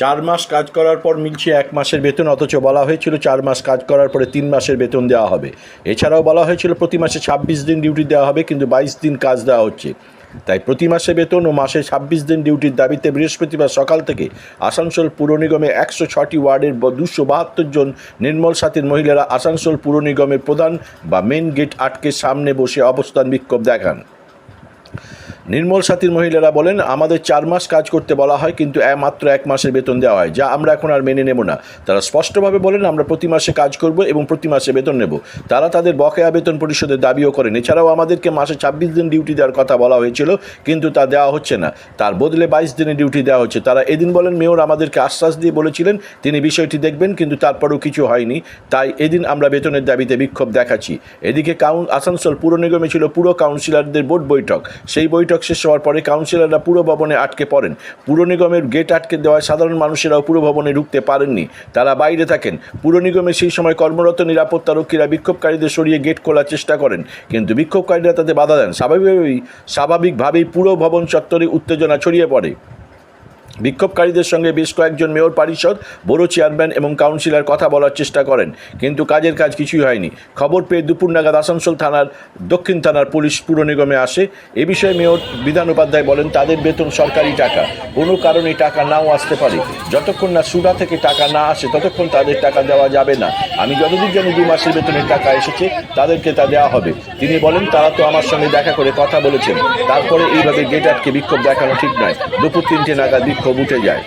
চার মাস কাজ করার পর মিলছে এক মাসের বেতন, অথচ বলা হয়েছিল চার মাস কাজ করার পরে তিন মাসের বেতন দেওয়া হবে। এছাড়াও বলা হয়েছিল প্রতি মাসে ছাব্বিশ দিন ডিউটি দেওয়া হবে, কিন্তু বাইশ দিন কাজ দেওয়া হচ্ছে। তাই প্রতি মাসে বেতন ও মাসে ছাব্বিশ দিন ডিউটির দাবিতে বৃহস্পতিবার সকাল থেকে আসানসোল পুর নিগমে একশো ছটি ওয়ার্ডের দুশো বাহাত্তর জন নির্মল সাথীর মহিলারা আসানসোল পুর নিগমের প্রধান বা মেন গেট আটকে সামনে বসে অবস্থান বিক্ষোভ দেখান। নির্মল সাথীর মহিলারা বলেন, আমাদের চার মাস কাজ করতে বলা হয়, কিন্তু মাত্র এক মাসের বেতন দেওয়া হয়, যা আমরা এখন আর মেনে নেব না। তারা স্পষ্টভাবে বলেন, আমরা প্রতি মাসে কাজ করব এবং প্রতি মাসে বেতন নেব। তারা তাদের বকেয়া বেতন পরিশোধের দাবিও করেন। এছাড়াও আমাদেরকে মাসে ছাব্বিশ দিন ডিউটি দেওয়ার কথা বলা হয়েছিল, কিন্তু তা দেওয়া হচ্ছে না। তার বদলে বাইশ দিনে ডিউটি দেওয়া হচ্ছে। তারা এদিন বলেন, মেয়র আমাদেরকে আশ্বাস দিয়ে বলেছিলেন, তিনি বিষয়টি দেখবেন, কিন্তু তারপরেও কিছু হয়নি। তাই এদিন আমরা বেতনের দাবিতে বিক্ষোভ দেখাচ্ছি। এদিকে কাউন আসানসোল পুর নিগমে ছিল পুরো কাউন্সিলরদের বোর্ড বৈঠক। সেই বৈঠক শেষ হওয়ার পরে কাউন্সিলররা পুরো ভবনে আটকে পড়েন। পুর নিগমের গেট আটকে দেওয়ায় সাধারণ মানুষেরাও পুরো ভবনে ঢুকতে পারেননি। তারা বাইরে থাকেন। পুর নিগমে সেই সময় কর্মরত নিরাপত্তারক্ষীরা বিক্ষোভকারীদের সরিয়ে গেট খোলার চেষ্টা করেন। কিন্তু বিক্ষোভকারীরা তাতে বাধা দেন। স্বাভাবিকভাবেই স্বাভাবিকভাবেই পুরো ভবন চত্বরে উত্তেজনা ছড়িয়ে পড়ে। বিক্ষোভকারীদের সঙ্গে বেশ কয়েকজন মেয়র পরিষদ বড় চেয়ারম্যান এবং কাউন্সিলর কথা বলার চেষ্টা করেন, কিন্তু কাজের কাজ কিছুই হয়নি। খবর পেয়ে দুপুর নাগাদ আসানসোল থানার, দক্ষিণ থানার পুলিশ পুর নিগমে আসে। এ বিষয়ে মেয়র বিধান উপাধ্যায় বলেন, তাদের বেতন সরকারি টাকা। কোনো কারণে টাকা নাও আসতে পারে। যতক্ষণ না সুরা থেকে টাকা না আসে, ততক্ষণ তাদের টাকা দেওয়া যাবে না। আমি যতদূর জানি দু মাসের বেতনের টাকা এসেছে, তাদেরকে তা দেওয়া হবে। তিনি বলেন, তারা তো আমার সঙ্গে দেখা করে কথা বলেছেন। তারপরে এইভাবে গেট আটকে বিক্ষোভ দেখানো ঠিক নয়। দুপুর তিনটে নাগাদ বিক্ষোভ উঠে যায়।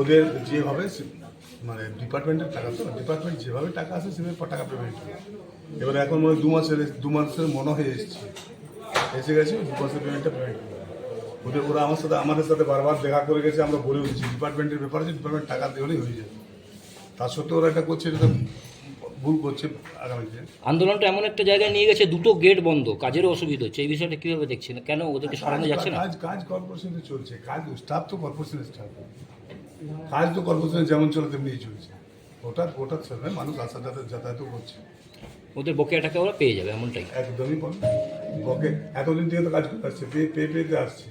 ওদের যেভাবে মানে ডিপার্টমেন্টের টাকা তো, ডিপার্টমেন্ট যেভাবে টাকা আসে সেভাবে টাকা পেমেন্ট এবার এখন মনে দু মাসের দু মাসের মনে হয়ে এসছে। এসে গেছে, দু মাসের পেমেন্টটা পেমেন্ট ওদের ওরা আমার সাথে আমাদের সাথে বারবার দেখা করে গেছে, আমরা বলে উঠছি ডিপার্টমেন্টের ব্যাপারে যে ডিপার্টমেন্ট টাকা দিলেই হয়ে যাবে তা সত্ত্বেও ওরা এটা করছে, এটা ভুল করছে আগামীতে আন্দোলনটা এমন একটা জায়গায় নিয়ে গেছে দুটো গেট বন্ধ। কাজেরও অসুবিধা হচ্ছে। এই বিষয়টা কীভাবে দেখছেন? কেন ওদেরকে সরানো যাচ্ছে না? কাজ কাজ কর্পোরেশনে চলছে। কাজ স্টাফ তো কর্পোরেশনের স্টাফ কাজ তো কর্পোরেশনে যেমন চলে তেমনিই চলছে। ওটা ওটা চলবে মানুষ আসা যাতায়াত যাতায়াতও করছে। ওদের বকেয়া টাকা ওরা পেয়ে যাবে এমনটাই। একদমই বকে এতদিন থেকে তো কাজ করে আসছে পে পে পেতে আসছে।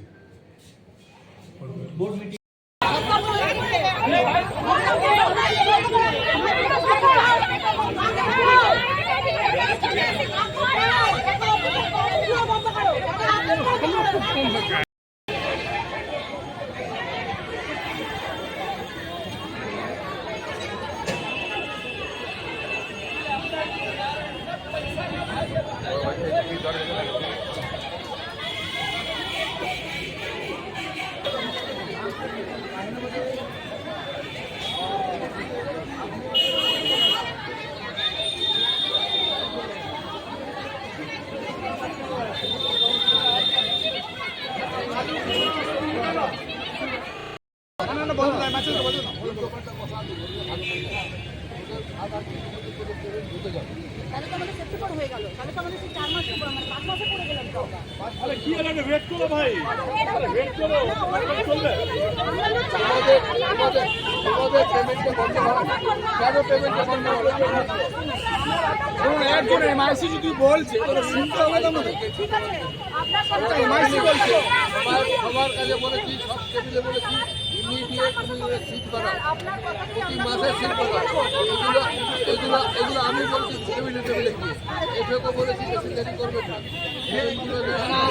তাহলে তো আমাদের সেপ্টেম্বর হয়ে গেল। তাহলে তো আমাদের চার মাস উপর মানে পাঁচ মাসে পড়ে গেলাম তো। আমরা। কি হলো ওয়েট করো ভাই? ওয়েট করো চলবে ধরুন একজন এমআইসি যদি বলছে তাহলে শুনতে হবে তো আমাদের। ঠিক আছে আপনার সাথে এমআইসি বলছে। সবার সবার কাছে বলেছি সব টেবিলে কথা কি? তিন এগুলো আমি বলছি টেবিলে টেবিলে গিয়ে এফএকে বলেছি বেসিকারি করবে না এইগুলো না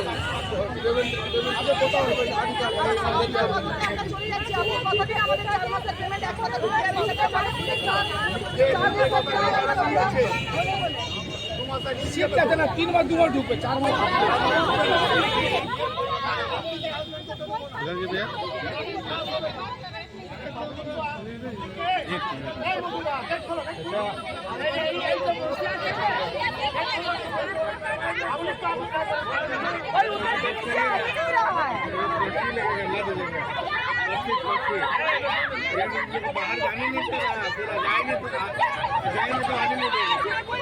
টেবিল টেবিল কোথাও হবে না আমি তার টাকা চলে যাচ্ছে আপনার কথা কি আমাদের চার মাসের পেমেন্ট একসাথে ঢুকে গেল সেটা মানে তিনবার দুবার ঢুকবে চার মাস बाहर जाने नहीं तो जाएंगे तो जाएंगे तो आने नहीं देंगे